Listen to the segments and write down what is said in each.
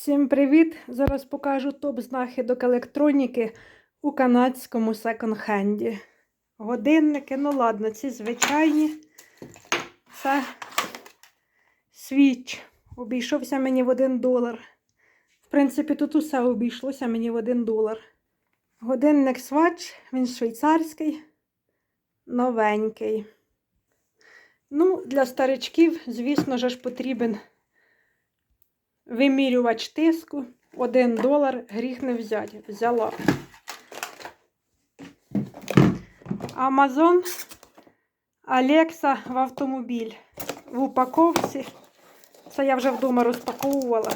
Всім привіт! Зараз покажу топ знахідок електроніки у канадському секонд-хенді. Годинники, ну ладно, ці звичайні. Це свіч. Обійшовся мені в 1 долар. В принципі, тут усе обійшлося мені в 1 долар. Годинник свач, він швейцарський, новенький. Ну, для старичків, звісно ж, потрібен вимірювач тиску. 1 долар гріх не взяти. Взяла. Амазон Алекса в автомобіль. В упаковці. Це я вже вдома розпаковувала.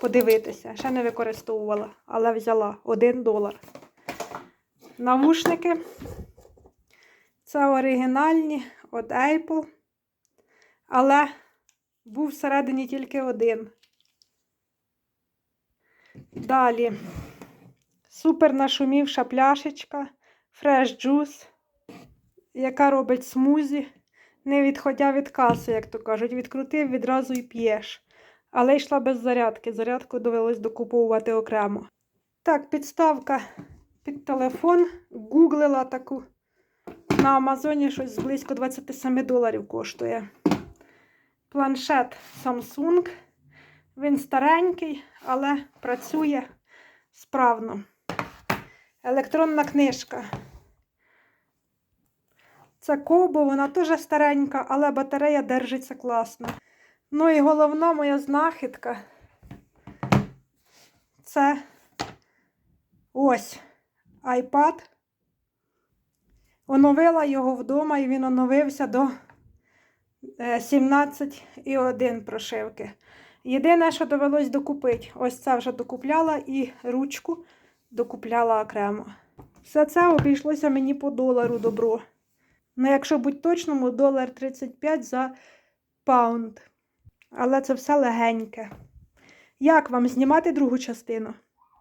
Подивитися. Ще не використовувала, але взяла 1 долар. Навушники. Це оригінальні від Apple. Але був всередині тільки один. Далі супер нашумівша пляшечка Fresh Juice, яка робить смузі, не відходя від каси, як то кажуть. Відкрутив відразу і п'єш. Але йшла без зарядки. Зарядку довелось докуповувати окремо. Так, підставка під телефон. Гуглила таку. На Амазоні щось близько 27 доларів коштує. Планшет Samsung. Він старенький, але працює справно. Електронна книжка. Це Кобо, вона теж старенька, але батарея держиться класно. Ну і головна моя знахідка це ось iPad. Оновила його вдома і він оновився до 17,1 прошивки. Єдине, що довелось докупити, ось це вже докупляла і ручку докупляла окремо. Все це обійшлося мені по долару добро. Ну, якщо бути точному, долар 35 за паунд. Але це все легеньке. Як вам знімати другу частину?